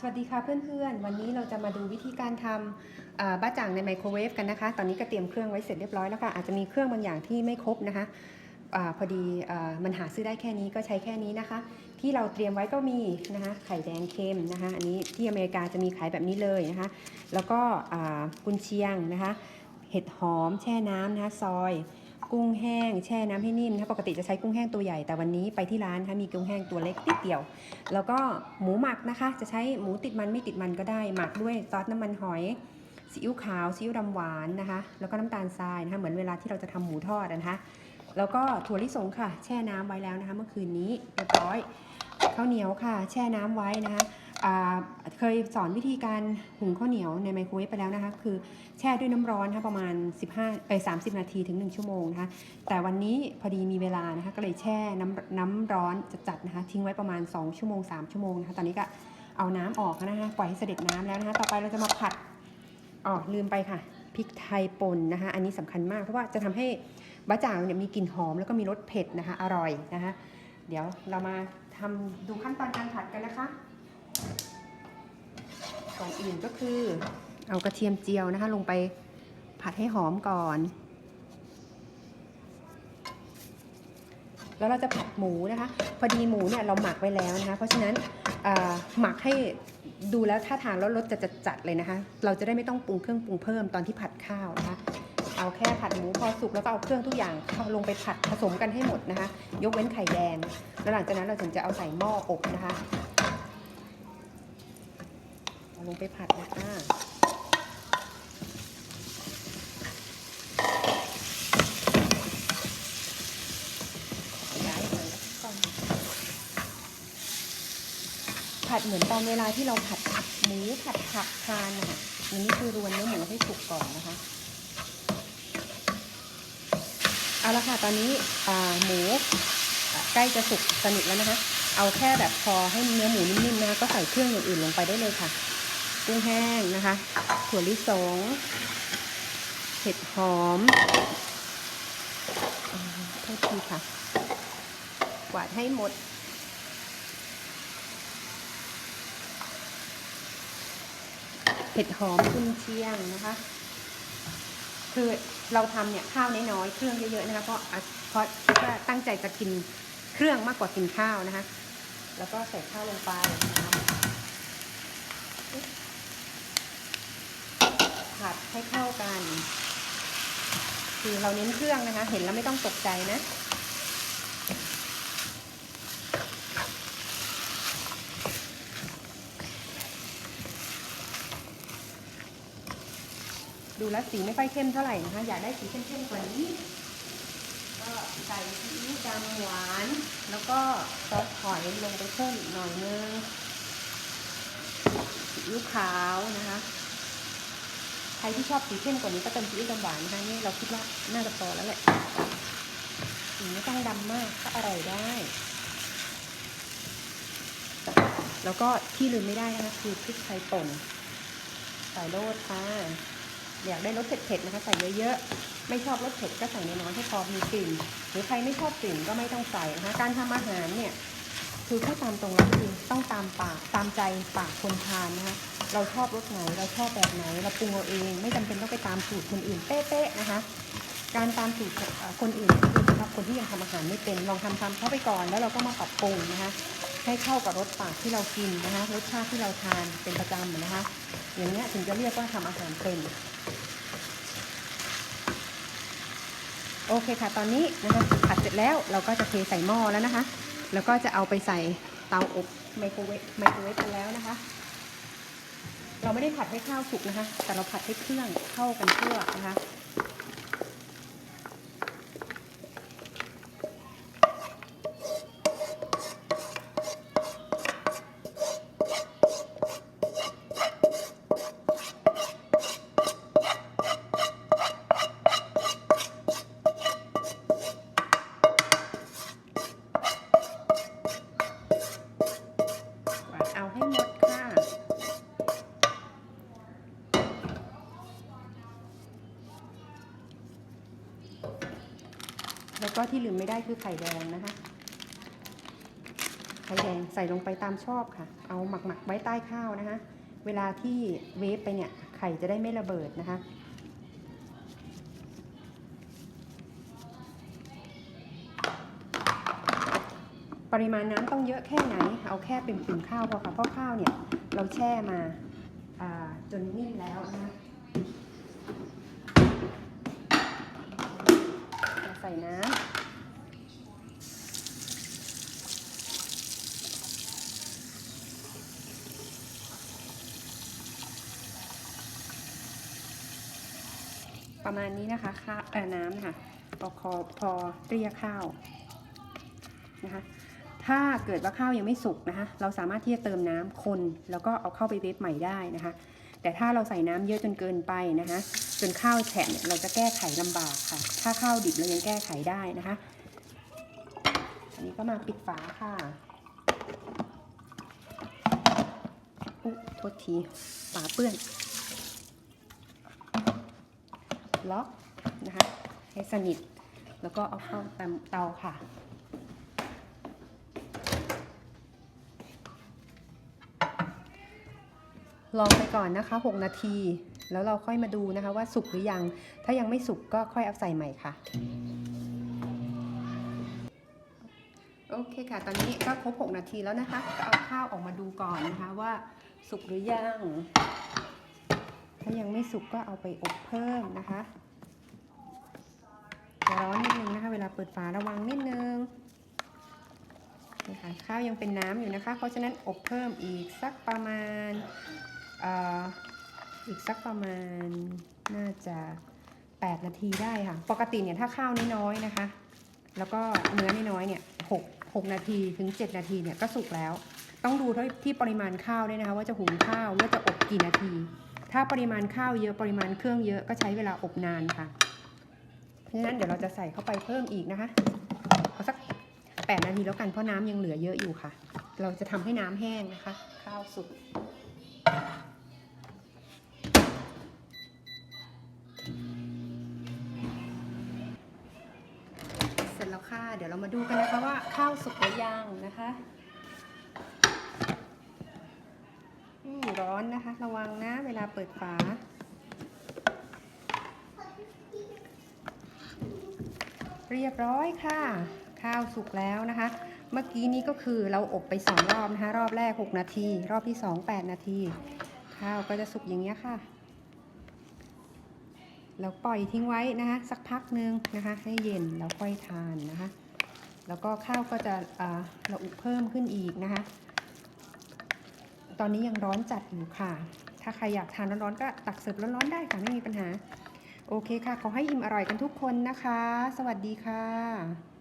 สวัสดีค่ะเพื่อนๆ วันนี้เราจะมาดูวิธีการทำอ่าบ้าจ่างในไมโครเวฟกันนะคะ ตอนนี้ก็เตรียมเครื่องไว้เสร็จเรียบร้อยแล้วค่ะ อาจจะมีเครื่องบางอย่างที่ไม่ครบนะคะอพอดีอมันหาซื้อได้แค่นี้ก็ใช้แค่นี้นะคะ ที่เราเตรียมไว้ก็มีนะคะ ไข่แดงเค็มนะคะ อันนี้ที่อเมริกาจะมีขายแบบนี้เลยนะคะ แล้วก็กุนเชียงนะคะ เห็ดหอมแช่น้ำนะคะ ซอย กุ้งแห้งแช่น้ำให้นิ่มนะปกติจะใช้กุ้งแห้งตัวใหญ่แต่วันนี้ไปที่ร้านนะคะมีกุ้งแห้งตัวเล็กนิดเดียว แล้วก็หมูหมักนะคะ จะใช้หมูติดมันไม่ติดมันก็ได้ หมักด้วยซอสน้ำมันหอยซีอิ๊วขาวซีอิ๊วดำหวานนะคะ แล้วก็น้ำตาลทรายนะคะเหมือนเวลาที่เราจะทำหมูทอดนะคะแล้วก็ถั่วลิสงค่ะ แช่น้ำไว้แล้วนะคะ เมื่อคืนนี้เรียบร้อยข้าวเหนียวค่ะ แช่น้ำไว้นะคะ เคยสอนวิธีการหุงข้าวเหนียวในไมโครเวฟไปแล้วนะคะ คือแช่ด้วยน้ำร้อนนะคะประมาณ 15เอ้ย30 นาทีถึง 1 ชั่วโมงนะคะ แต่วันนี้พอดีมีเวลานะคะ ก็เลยแช่น้ำน้ำร้อนจัดๆนะคะ ทิ้งไว้ประมาณ 2 ชั่วโมง 3 ชั่วโมงนะคะ ตอนนี้ก็เอาน้ำออกนะคะปล่อยให้เสด็จน้ำแล้วนะคะ ต่อไปเราจะมาผัดอ๋อลืมไปค่ะพริกไทยป่นนะคะ อันนี้สำคัญมากเพราะว่าจะทำให้บะจ่างเนี่ยมีกลิ่นหอมแล้วก็มีรสเผ็ดนะคะ อร่อยนะคะ เดี๋ยวเรามาทำดูขั้นตอนการผัดกันนะคะ ก่อนอื่นก็คือ เอากระเทียมเจียวนะคะ ลงไปผัดให้หอมก่อน แล้วเราจะผัดหมูนะคะ พอดีหมูเนี่ยเราหมักไว้แล้วนะคะ เพราะฉะนั้นหมักให้ดูแล้วท่าทางแล้วรสจะจัดๆเลยนะคะ เราจะได้ไม่ต้องปรุงเครื่องปรุงเพิ่มตอนที่ผัดข้าวนะคะ เอาแค่ผัดหมูพอสุกแล้วก็เอาเครื่องทุกอย่างเข้าลงไปผัดผสมกันให้หมดนะคะ ยกเว้นไข่แดง แล้วหลังจากนั้นเราถึงจะเอาใส่หม้ออบนะคะ ลงไปผัดนะคะผัดเหมือนตอนเวลาที่เราผัดหมูผัดผักทานนะคะอันนี้คือรวนเนื้อหมูให้สุกก่อนนะคะ เอาละค่ะตอนนี้หมูใกล้จะสุกสนิทแล้วนะคะ เอาแค่แบบพอให้เนื้อหมูนิ่มๆนะคะก็ใส่เครื่องอย่างอื่นลงไปได้เลยค่ะ กุ้งแห้งนะคะ ถั่วลิสงเห็ดหอมอ่าโทษทีค่ะ กวาดให้หมด เห็ดหอมกุนเชียงนะคะ คือเราทำเนี่ยข้าวน้อยๆเครื่องเยอะๆนะคะ เพราะเพราะคิดว่าตั้งใจจะกินเครื่องมากกว่ากินข้าวนะคะ แล้วก็ใส่ข้าวลงไปนะคะ ให้เข้ากัน คือเราเน้นเครื่องนะคะ เห็นแล้วไม่ต้องตกใจนะดูแล้วสีไม่ค่อยเข้มเท่าไหร่นะคะ อยากได้สีเข้มๆกว่านี้ ก็ใส่ซีอิ๊วดำหวาน แล้วก็ซอสหอยลงไปเพิ่มอีกหน่อยนึงซีอิ๊วขาวนะคะ รที่ชอบสีเข้มกว่านี้ก็เติมซีอิ๊วดำหวานนะคะนี่เราคิดว่าน่าจะพอแล้วแหละสีไม่ต้องดำมากก็อร่อยได้ แล้วก็ที่ลืมไม่ได้นะคะคือพริกไทยป่นใส่โรดค่ะอยากได้รสเผ็ดๆนะคะใส่เยอะๆ ไม่ชอบรสเผ็ดก็ใส่น้อยๆให้พอมีกลิ่น หรือใครไม่ชอบกลิ่นก็ไม่ต้องใส่นะคะ การทำอาหารเนี่ย คือพูดตามตรงแล้วคือต้องตามปากตามใจปากคนทานนะคะ เราชอบรสไหนเราชอบแบบไหน เราปรุงเอาเอง ไม่จำเป็นต้องไปตามสูตรคนอื่นเป๊ะๆนะคะ การตามสูตรคนอื่นคือสำหรับคนที่ยังทำอาหารไม่เป็นลองทำทำเข้าไปก่อน แล้วเราก็มาปรับปรุงนะคะ ให้เข้ากับรสปากที่เรากินนะคะ รสชาติที่เราทานเป็นประจำนะคะ อย่างนี้ยถึงจะเรียกว่าทำอาหารเป็นโอเคค่ะ ตอนนี้นะคะผัดเสร็จแล้วเราก็จะเทใส่หม้อแล้วนะคะ แล้วก็จะเอาไปใส่เตาอบไมโครเวฟไมโครเวฟกันแล้วนะคะ เราไม่ได้ผัดให้ข้าวสุกนะคะ แต่เราผัดให้เครื่องเข้ากันทั่วนะคะ แล้วก็ที่ลืมไม่ได้คือไข่แดงนะคะ ไข่แดงใส่ลงไปตามชอบค่ะ เอาหมักๆไว้ใต้ข้าวนะคะ เวลาที่เวฟไปเนี่ย ไข่จะได้ไม่ระเบิดนะคะ ปริมาณน้ำต้องเยอะแค่ไหน เอาแค่เป็นปิ่มๆข้าวพอค่ะ เพราะข้าวเนี่ย เราแช่มาาจนนิ่มแล้วนะคะ ส่น้ำประมาณนี้นะคะข้าวเอ่อน้ำค่ะพอคอพอเรียข้าวนะคะถ้าเกิดว่าข้าวยังไม่สุกนะคะ เราสามารถที่จะเติมน้ำคน แล้วก็เอาเข้าไปเวฟใหม่ได้นะคะ แต่ถ้าเราใส่น้ำเยอะจนเกินไปนะคะ จนข้าวแฉะเนี่ยเราจะแก้ไขลำบากค่ะ ถ้าข้าวดิบเรายังแก้ไขได้นะคะ อันนี้ก็มาปิดฝาค่ะอุ๊โทษทีฝาเปื้อน ล็อกนะคะ ให้สนิท แล้วก็เอาเข้าเตาเตาค่ะลองไปก่อนนะคะ 6 นาที แล้วเราค่อยมาดูนะคะว่าสุกหรือยัง ถ้ายังไม่สุกก็ค่อยเอาใส่ใหม่ค่ะ โอเคค่ะ ตอนนี้ก็ครบ 6 นาทีแล้วนะคะ ก็เอาข้าวออกมาดูก่อนนะคะว่าสุกหรือยัง ถ้ายังไม่สุกก็เอาไปอบเพิ่มนะคะอย่าร้อนนิดนึงนะคะ เวลาเปิดฝาระวังนิดนึงนี่ค่ะข้าวยังเป็นน้ำอยู่นะคะ เพราะฉะนั้นอบเพิ่มอีกสักประมาณ อีกสักประมาณน่าจะ 8 นาทีได้ค่ะ ปกติเนี่ยถ้าข้าวน้อยๆนะคะ แล้วก็เนื้อน้อยๆเนี่ย6 6นาทีถึง 7 นาทีเนี่ยก็สุกแล้ว ต้องดูที่ที่ปริมาณข้าวด้วยนะคะ ว่าจะหุงข้าวว่าจะอบกี่นาที ถ้าปริมาณข้าวเยอะปริมาณเครื่องเยอะก็ใช้เวลาอบนานค่ะเพราะฉะนั้นเดี๋ยวเราจะใส่เข้าไปเพิ่มอีกนะคะเอาสัก 8 นาทีแล้วกันเพราะน้ำยังเหลือเยอะอยู่ค่ะ เราจะทำให้น้ำแห้งนะคะ ข้าวสุก ค่ะ เดี๋ยวเรามาดูกันนะคะว่าข้าวสุกหรือยังนะคะอืมร้อนนะคะ ระวังนะ เวลาเปิดฝาเรียบร้อยค่ะ ข้าวสุกแล้วนะคะ เมื่อกี้นี้ก็คือเราอบไปสองรอบนะคะ รอบแรก 6 นาที รอบที่ 2 8 นาที ข้าวก็จะสุกอย่างเงี้ยค่ะ แล้วปล่อยทิ้งไว้นะคะสักพักนึงนะคะ ให้เย็นแล้วค่อยทานนะคะ แล้วก็ข้าวก็จะอ่าระอุเพิ่มขึ้นอีกนะคะ ตอนนี้ยังร้อนจัดอยู่ค่ะ ถ้าใครอยากทานร้อนๆก็ตักเสิร์ฟร้อนๆได้ค่ะไม่มีปัญหา โอเคค่ะ ขอให้อิ่มอร่อยกันทุกคนนะคะ สวัสดีค่ะ